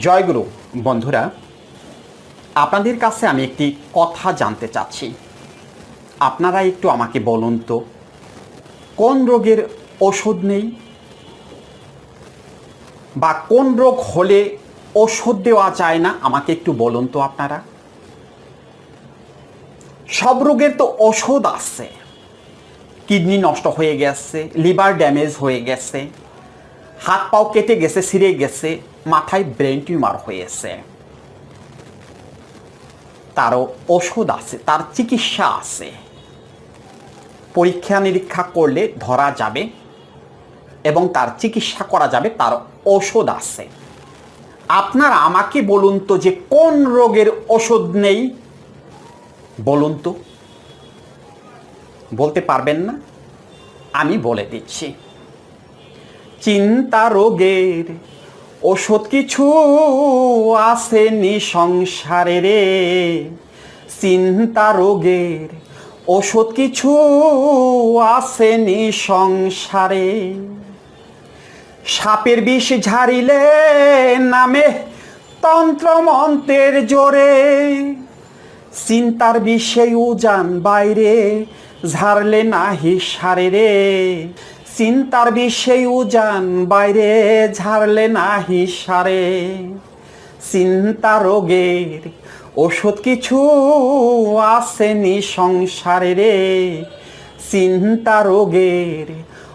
জয়গুরু, বন্ধুরা, আপনাদের কাছে আমি একটি কথা জানতে চাচ্ছি। আপনারা একটু আমাকে বলুন তো, কোন রোগের ওষুধ নেই বা কোন রোগ হলে ওষুধ দেওয়া যায় না? আমাকে একটু বলুন তো আপনারা। সব রোগের তো ওষুধ আছে। কিডনি নষ্ট হয়ে গেছে, লিভার ড্যামেজ হয়ে গেছে হাত পাও কেটে গেছে, ছিঁড়ে গেছে মাথায় ব্রেন টিউমার হয়েছে। তারও ওষুধ আছে, তার চিকিৎসা আছে। পরীক্ষা নিরীক্ষা করলে ধরা যাবে এবং তার চিকিৎসা করা যাবে, তার ওষুধ আছে। আপনারা আমাকে বলুন তো যে কোন রোগের ওষুধ নেই? বলুন তো। বলতে পারবেন না? আমি বলে দিচ্ছি। চিন্তা রোগের ওষুধ কিছু আসেনি সংসারে রে। চিন্তা রোগের ওষুধ কিছু আসেনি সংসারে। সাপের বিষ ঝাড়িলে নামে তন্ত্রমন্ত্রের জোরে। চিন্তার বিষে উজান বাইরে ঝাড়লে নাহি সারে রে। চিন্তার বিষে উজান, বাইরে ঝাড়লে নাহি সারে। চিন্তা রোগের ওষুধ কিছু আসেনি সংসারে রে। চিন্তা রোগের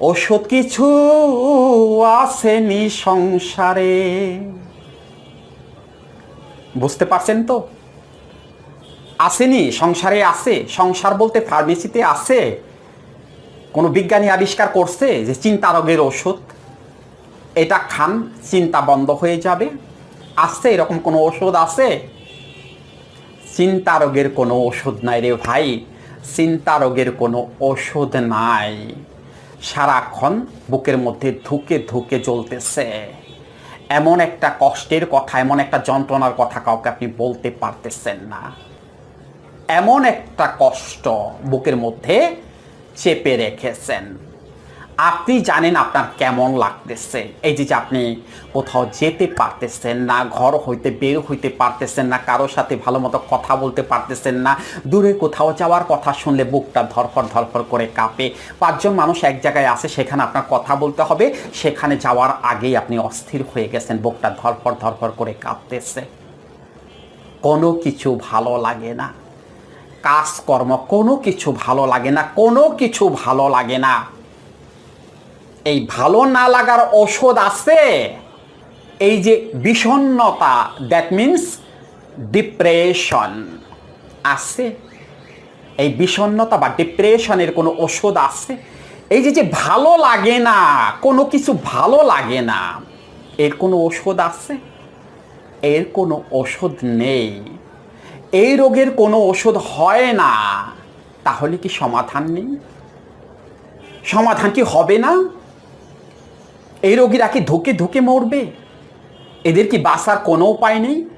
ওষুধ কিছু আসেনি সংসারে। বুঝতে পারছেন তো? আসেনি, সংসারে আছে, সংসার বলতে ফার্মেসিতে আছে। কোনো বিজ্ঞানী আবিষ্কার করছে যে চিন্তা রোগের ওষুধ, এটা খান, চিন্তা বন্ধ হয়ে যাবে। আসছে এরকম কোনো ওষুধ আছে? চিন্তা রোগের কোনো ওষুধ নাই রে ভাই চিন্তা রোগের কোনো ওষুধ নাই। সারাক্ষণ বুকের মধ্যে ধুকে ধুকে জ্বলতেছে। এমন একটা কষ্টের কথা, এমন একটা যন্ত্রণার কথা কাউকে আপনি বলতে পারতেছেন না। এমন একটা কষ্ট বুকের মধ্যে চেপে রেখেছেন। আপনি জানেন আপনার কেমন লাগতেছে? এই যে আপনি কোথাও যেতে পারতেছেন না, ঘর হইতে বের হইতে পারতেছেন না কারোর সাথে ভালো মতো কথা বলতে পারতেছেন না, দূরে কোথাও যাওয়ার কথা শুনলে বুকটা ধরফর ধরফর করে কাঁপে। পাঁচজন মানুষ এক জায়গায় আসে সেখানে আপনার কথা বলতে হবে। সেখানে যাওয়ার আগেই আপনি অস্থির হয়ে গেছেন, বুকটা ধরফর ধরফর করে কাঁপতেছে। কোনো কিছু ভালো লাগে না। কাজকর্ম, কোনো কিছু ভালো লাগে না, কোনো কিছু ভালো লাগে না। এই ভালো না লাগার ওষুধ আছে? এই যে বিষণ্নতা দ্যাট মিন্স ডিপ্রেশন আছে। এই বিষণ্নতা বা ডিপ্রেশনের কোনো ওষুধ আছে? এই যে যে ভালো লাগে না, কোনো কিছু ভালো লাগে না, এর কোনো ওষুধ আছে? এর কোনো ওষুধ নেই। এই রোগের কোনো ওষুধ হয় না, তাহলে কি সমাধান নেই? সমাধান কি হবে না? এই রোগীরা কি ধুকে ধুকে মরবে? এদের কি বাঁচার কোনো উপায় নেই?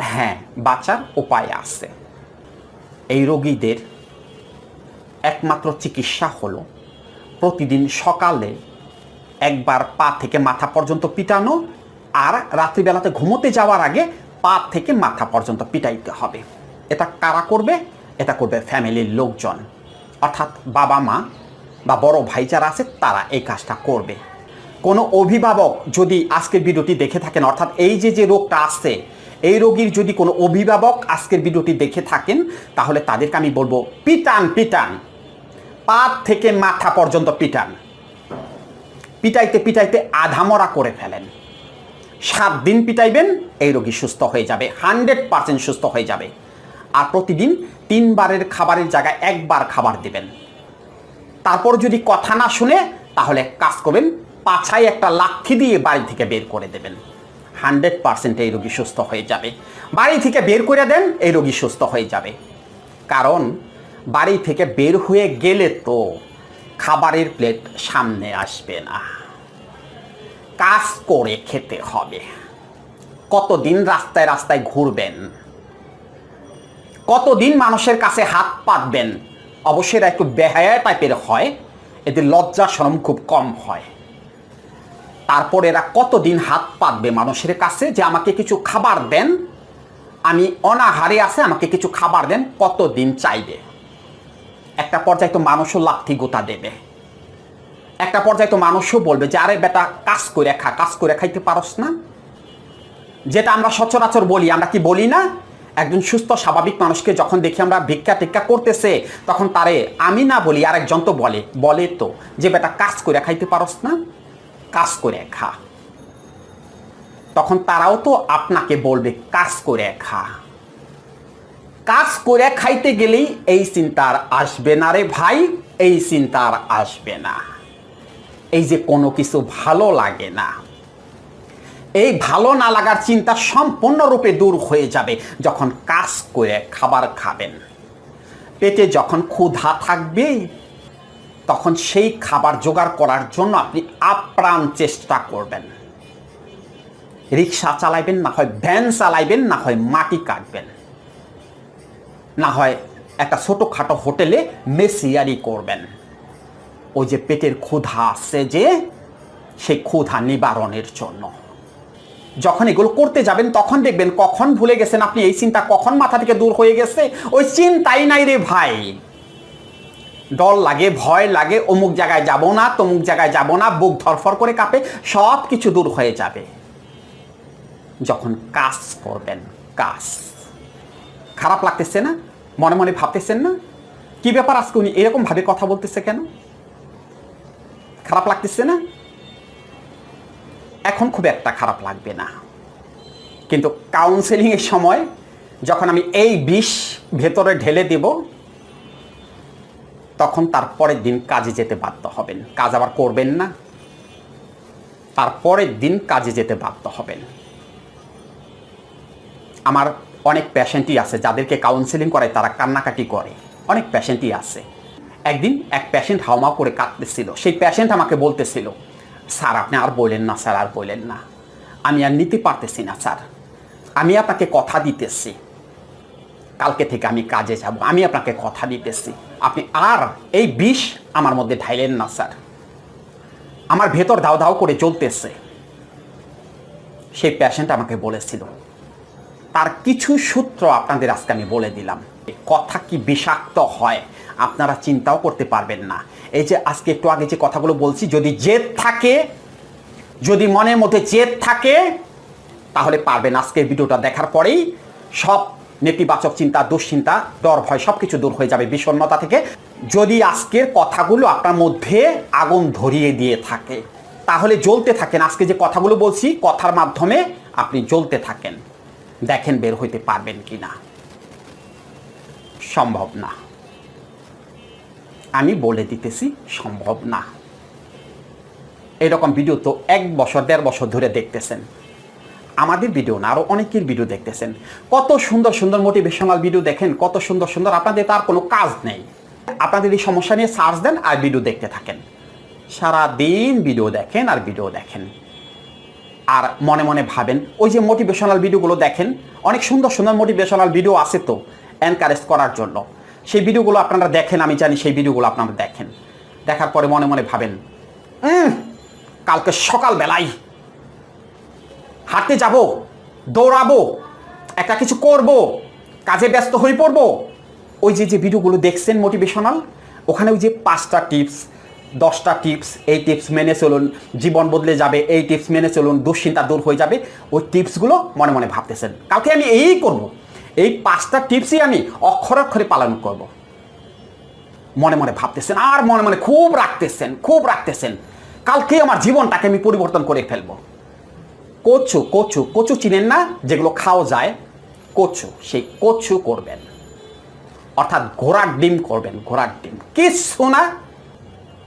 হ্যাঁ বাঁচার উপায় আছে। এই রোগীদের একমাত্র চিকিৎসা হলো প্রতিদিন সকালে একবার পা থেকে মাথা পর্যন্ত পিটানো আর রাত্রিবেলাতে ঘুমোতে যাওয়ার আগে পা থেকে মাথা পর্যন্ত পিটাইতে হবে। এটা কারা করবে? এটা করবে ফ্যামিলির লোকজন। অর্থাৎ বাবা মা বা বড় ভাই যারা আছে, তারা এই কাজটা করবে। কোনো অভিভাবক যদি আজকের ভিডিওটি দেখে থাকেন, অর্থাৎ এই যে যে রোগটা আসছে, এই রোগীর যদি কোনো অভিভাবক আজকের ভিডিওটি দেখে থাকেন, তাহলে তাদেরকে আমি বলব, পিটান পিটান। পা থেকে মাথা পর্যন্ত পিটান। পিটাইতে পিটাইতে আধামরা করে ফেলেন। সাত দিন পিটাইবেন, এই রোগী সুস্থ হয়ে যাবে, হান্ড্রেড পার্সেন্ট সুস্থ হয়ে যাবে। আর প্রতিদিন তিনবারের খাবারের জায়গায় একবার খাবার দিবেন। তারপর যদি কথা না শুনে, তাহলে কাজ করবেন, পাছায় একটা লাক্ষি দিয়ে বাড়ি থেকে বের করে দেবেন। হান্ড্রেড পার্সেন্ট এই রোগী সুস্থ হয়ে যাবে। বাড়ি থেকে বের করে দেন, এই রোগী সুস্থ হয়ে যাবে। কারণ বাড়ি থেকে বের হয়ে গেলে তো খাবারের প্লেট সামনে আসবে না। কাজ করে খেতে হবে। কতদিন রাস্তায় রাস্তায় ঘুরবেন? কতদিন মানুষের কাছে হাত পাতবেন? অবশ্যই এরা একটু বেহায়া টাইপের হয় এদের লজ্জা শরম খুব কম হয়। তারপর এরা কতদিন হাত পাতবে মানুষের কাছে যে আমাকে কিছু খাবার দেন? আমি অনাহারে আছে, আমাকে কিছু খাবার দেন, কতদিন চাইবে? একটা পর্যায়ে তো মানুষও লাথি গোতা দেবে। একটা পর্যায়ে তো মানুষও বলবে যে, আরে বেটা, কাজ করে খা, কাজ করে খাইতে পারস না? যেটা আমরা সচরাচর বলি, আমরা কি বলি না? একজন সুস্থ, স্বাভাবিক মানুষকে যখন দেখি আমরা ভিক্ষা টিক্ষা করতেছে, তখন তারে আমি না বলি, আরেকজন তো বলে বলে তো যে, বেটা, কাজ করে খাইতে পারস না? কাজ করে খা। তখন তারাও তো আপনাকে বলবে, কাজ করে খা। কাজ করে খাইতে গেলেই এই চিন্তার আসবে না রে ভাই, এই চিন্তার আসবে না। এই যে কোনো কিছু ভালো লাগে না। এই ভালো না লাগার চিন্তা সম্পূর্ণরূপে দূর হয়ে যাবে যখন কাজ করে খাবার খাবেন। পেটে যখন ক্ষুধা থাকবে তখন সেই খাবার জোগাড় করার জন্য আপনি আপ্রাণ চেষ্টা করবেন। রিক্সা চালাইবেন, না হয় ভ্যান চালাইবেন, না হয় মাটি কাটবেন। না হয় একটা ছোটোখাটো হোটেলে মেসিয়ারি করবেন। ওই যে পেটের ক্ষুধা আছে যে, সেই ক্ষুধা নিবারণের জন্য। যখন এগুলো করতে যাবেন, তখন দেখবেন কখন ভুলে গেছেন আপনি, এই চিন্তা কখন মাথা থেকে দূর হয়ে গেছে? ওই চিন্তাই নাই রে ভাই। ডর লাগে, ভয় লাগে, অমুক জায়গায় যাব না, তমুক জায়গায় যাব না, বুক ধরফর করে কাঁপে, সব কিছু দূর হয়ে যাবে। যখন কাজ করবেন, কাজ। খারাপ লাগতেছে না? মনে মনে ভাবতেছেন না? কি ব্যাপার আজকে উনি এরকম ভাবে কথা বলতেছে কেন? খারাপ লাগতেছে না? এখন খুব একটা খারাপ লাগবে না। কিন্তু কাউন্সেলিংয়ের সময় যখন আমি এই বিষ ভেতরে ঢেলে দেব, তখন তার পরের দিন কাজে যেতে বাধ্য হবেন। কাজ আবার করবেন না। তার পরের দিন কাজে যেতে বাধ্য হবেন। আমার অনেক পেশেন্টই আছে, যাদেরকে কাউন্সেলিং করায় তারা কান্নাকাটি করে। অনেক পেশেন্টই আছে। একদিন এক পেশেন্ট হাওমা করে কাঁদতেছিল। সেই পেশেন্ট আমাকে বলতেছিল, স্যার, আপনি আর বললেন না, স্যার, আর বললেন না। আমি আর নিতে পারতেছি না, স্যার। আমি আপনাকে কথা দিতেছি। কালকে থেকে আমি কাজে যাব। আমি আপনাকে কথা দিতেছি। আপনি আর এই বিষ আমার মধ্যে ঢাইলেন না, স্যার। আমার ভেতর দাও দাও করে চলতেছে সেই পেশেন্ট আমাকে বলেছিল, তার কিছু সূত্র আপনাদের আজকে আমি বলে দিলাম। কথা কি বিষাক্ত হয়, আপনারা চিন্তাও করতে পারবেন না। এই যে আজকে একটু আগে যে কথাগুলো বলছি, যদি জেদ থাকে, যদি মনের মধ্যে জেদ থাকে, তাহলে পারবেন আজকের ভিডিওটা দেখার পরেই। সব নেতিবাচক চিন্তা, দুশ্চিন্তা, ডর, ভয় সব কিছু দূর হয়ে যাবে বিষণ্ণতা থেকে। যদি আজকের কথাগুলো আপনার মধ্যে আগুন ধরিয়ে দিয়ে থাকে, তাহলে জ্বলতে থাকেন। আজকে যে কথাগুলো বলছি, কথার মাধ্যমে আপনি জ্বলতে থাকেন। দেখেন বের হইতে পারবেন কি না সম্ভব না। আমি বলে দিতেছি, সম্ভব না। এরকম ভিডিও তো এক বছর, দেড় বছর ধরে দেখতেছেন। আমাদের ভিডিও না আরও অনেকের ভিডিও দেখতেছেন। কত সুন্দর সুন্দর মোটিভেশনাল ভিডিও দেখেন, কত সুন্দর সুন্দর। আপনাদের তার কোনো কাজ নেই। আপনাদের এই সমস্যা নিয়ে সার্চ দেন আর ভিডিও দেখতে থাকেন। সারা দিন ভিডিও দেখেন আর ভিডিও দেখেন। আর মনে মনে ভাবেন, ওই যে মোটিভেশনাল ভিডিওগুলো দেখেন, অনেক সুন্দর সুন্দর মোটিভেশনাল ভিডিও আছে তো। এনকারেজ করার জন্য। সেই ভিডিওগুলো আপনারা দেখেন আমি জানি সেই ভিডিওগুলো আপনারা দেখেন। দেখার পরে মনে মনে ভাবেন "উম, কালকে সকালবেলায় হাঁটতে যাব দৌড়াবো একটা কিছু করব কাজে ব্যস্ত হয়ে পড়ব। ওই যে যে ভিডিওগুলো দেখছেন মোটিভেশনাল ওখানে ওই যে পাঁচটা টিপস দশটা টিপস এই টিপস মেনে চলুন জীবন বদলে যাবে এই টিপস মেনে চলুন দুশ্চিন্তা দূর হয়ে যাবে ওই টিপসগুলো মনে মনে ভাবতেছেন। কালকে আমি এই করব। এই পাঁচটা টিপসই আমি অক্ষর অক্ষরে পালন করব। মনে মনে ভাবতেছেন, আর মনে মনে খুব রাখতেছেন খুব রাখতেছেন। কালকে আমার জীবনটাকে আমি পরিবর্তন করে ফেলব। কচু কচু কচু চিনেন না? যেগুলো খাওয়া যায়। কচু, সেই কচু করবেন। অর্থাৎ ঘোড়ার ডিম করবেন, ঘোড়ার ডিম। কিছু না।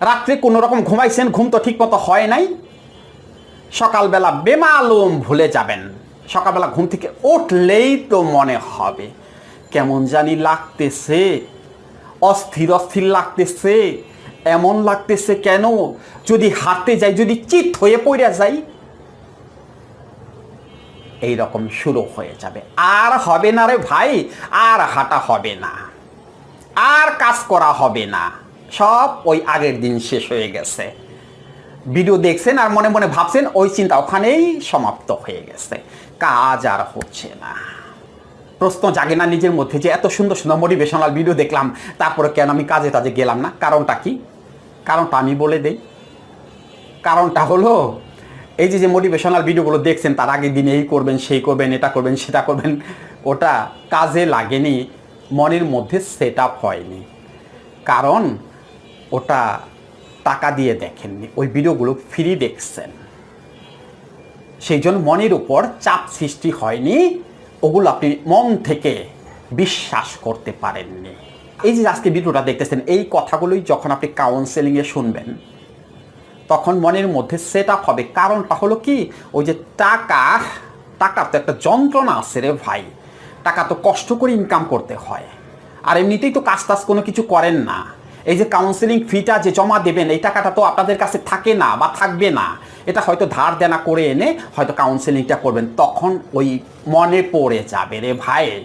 রাত্রে কোনো রকম ঘুমাইছেন, ঘুম তো ঠিক মতো হয় নাই। সকালবেলা বেমালুম ভুলে যাবেন। সকালবেলা ঘুম থেকে উঠলেই তো মনে হবে, কেমন জানি লাগতেছে, অস্থির অস্থির লাগতেছে, এমন লাগতেছে কেন? যদি হাঁটতে যাই, যদি চিত হয়ে পড়ে যাই এই রকম শুরু হয়ে যাবে। আর হবে না রে ভাই, আর হাঁটা হবে না, আর কাজ করা হবে না। সব ওই আগের দিন শেষ হয়ে গেছে। ভিডিও দেখছেন আর মনে মনে ভাবছেন, ওই চিন্তা ওখানেই সমাপ্ত হয়ে গেছে। কাজ আর হচ্ছে না। প্রশ্ন জাগে না নিজের মধ্যে যে এত সুন্দর সুন্দর মোটিভেশনাল ভিডিও দেখলাম, তারপরে কেন আমি কাজে টাজে গেলাম না? কারণটা কি? কারণটা আমি বলে দেই। কারণটা হলো, এই যে যে মোটিভেশনাল ভিডিওগুলো দেখছেন, তার আগের দিনে এই করবেন, সেই করবেন, এটা করবেন, সেটা করবেন, ওটা কাজে লাগেনি, মনের মধ্যে সেট আপ হয়নি। কারণ ওটা টাকা দিয়ে দেখেননি, ওই ভিডিওগুলো ফ্রি দেখছেন। সেই জন্য মনের উপর চাপ সৃষ্টি হয়নি, ওগুলো আপনি মন থেকে বিশ্বাস করতে পারেননি। এই যে আজকে ভিডিওটা দেখতেছেন, এই কথাগুলোই যখন আপনি কাউন্সেলিংয়ে শুনবেন, তখন মনের মধ্যে সেট আপ হবে। কারণটা হলো কি? ওই যে টাকা টাকার তো একটা যন্ত্রণা আছে রে ভাই। টাকা তো কষ্ট করে ইনকাম করতে হয়। আর এমনিতেই তো কাজ টাজ কোনো কিছু করেন না। এই যে কাউন্সেলিং ফিটা যে জমা দেবেন, এই টাকাটা তো আপনাদের কাছে থাকে না বা থাকবে না। এটা হয়তো ধার দেনা করে এনে হয়তো কাউন্সেলিংটা করবেন। তখন ওই মনে পড়ে যাবে, রে ভাই,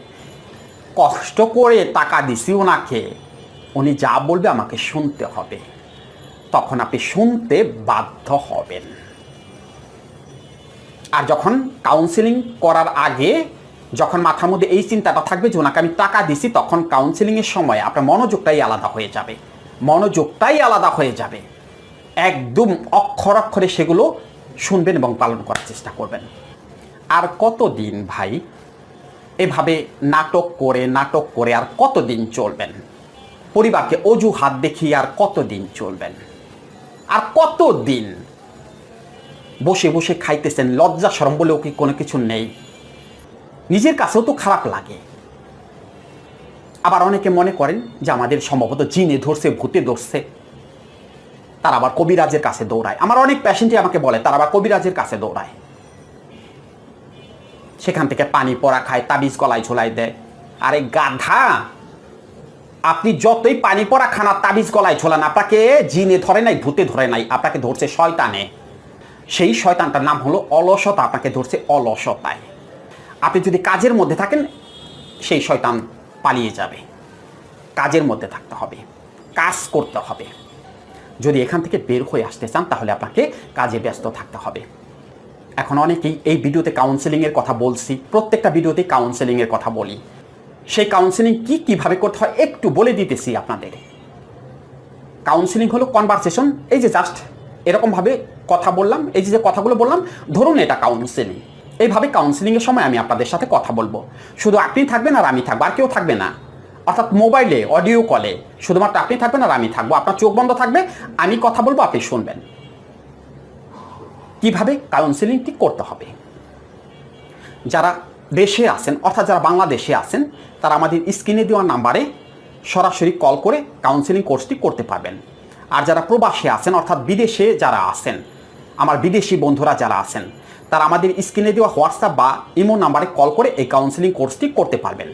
কষ্ট করে টাকা দিছি ওনাকে। উনি যা বলবে আমাকে শুনতে হবে। তখন আপনি শুনতে বাধ্য হবেন। আর যখন কাউন্সিলিং করার আগে যখন মাথার মধ্যে এই চিন্তাটা থাকবে যে ওনাকে আমি টাকা দিছি, তখন কাউন্সিলিংয়ের সময় আপনার মনোযোগটাই আলাদা হয়ে যাবে। মনোযোগটাই আলাদা হয়ে যাবে। একদম অক্ষর অক্ষরে সেগুলো শুনবেন এবং পালন করার চেষ্টা করবেন। আর কতদিন ভাই এভাবে নাটক করে নাটক করে আর কতদিন চলবেন? পরিবারকে অজুহাত দেখিয়ে আর কতদিন চলবেন? আর কতদিন বসে বসে খাইতেছেন লজ্জা সরম বলেও কি কোনো কিছু নেই? নিজের কাছেও তো খারাপ লাগে। আবার অনেকে মনে করেন যে আমাদের সম্ভবত জিনে ধরছে, ভূতে ধরছে। তারা আবার কবিরাজের কাছে দৌড়ায়। আমার অনেক পেশেন্টই আমাকে বলে, তারা আবার কবিরাজের কাছে দৌড়ায়। সেখান থেকে পানি পড়া খায়, তাবিজ গলায় ঝোলাই দেয়। আরে গাধা! আপনি যতই পানি পড়া খানা তাবিজ গলায় ঝোলান, আপনাকে জিনে ধরে নাই, ভূতে ধরে নাই, আপনাকে ধরছে শয়তানে। সেই শয়তানটার নাম হলো অলসতা, আপনাকে ধরছে অলসতায়। আপনি যদি কাজের মধ্যে থাকেন, সেই শয়তান পালিয়ে যাবে। কাজের মধ্যে থাকতে হবে, কাজ করতে হবে। যদি এখান থেকে বের হয়ে আসতে চান, তাহলে আপনাকে কাজে ব্যস্ত থাকতে হবে। এখন অনেকেই এই ভিডিওতে কাউন্সেলিংয়ের কথা বলছি, প্রত্যেকটা ভিডিওতে কাউন্সেলিংয়ের কথা বলি। সেই কাউন্সেলিং কি কীভাবে করতে হয়, একটু বলে দিতেছি আপনাদের। কাউন্সেলিং হলো কনভারসেশন এই যে জাস্ট এরকমভাবে কথা বললাম, এই যে কথাগুলো বললাম, ধরুন এটা কাউন্সেলিং এইভাবে কাউন্সেলিংয়ের সময় আমি আপনাদের সাথে কথা বলব। শুধু আপনি থাকবেন আর আমি থাকব, আর কেউ থাকবে না। অর্থাৎ মোবাইলে অডিও কলে শুধুমাত্র আপনি থাকবেন আর আমি থাকব। আপনার চোখ বন্ধ থাকবে, আমি কথা বলব, আপনি শুনবেন। কীভাবে কাউন্সেলিংটি করতে হবে? যারা দেশে আছেন, অর্থাৎ যারা বাংলাদেশে আছেন, তারা আমাদের স্ক্রিনে দেওয়া নাম্বারে সরাসরি কল করে কাউন্সেলিং কোর্সটি করতে পারবেন। আর যারা প্রবাসে আছেন, অর্থাৎ বিদেশে যারা আছেন, আমার বিদেশি বন্ধুরা যারা আছেন তারা আমাদের স্ক্রিনে দেওয়া হোয়াটসঅ্যাপ বা ইমো নাম্বারে কল করে এই কাউন্সেলিং কোর্সটি করতে পারবেন।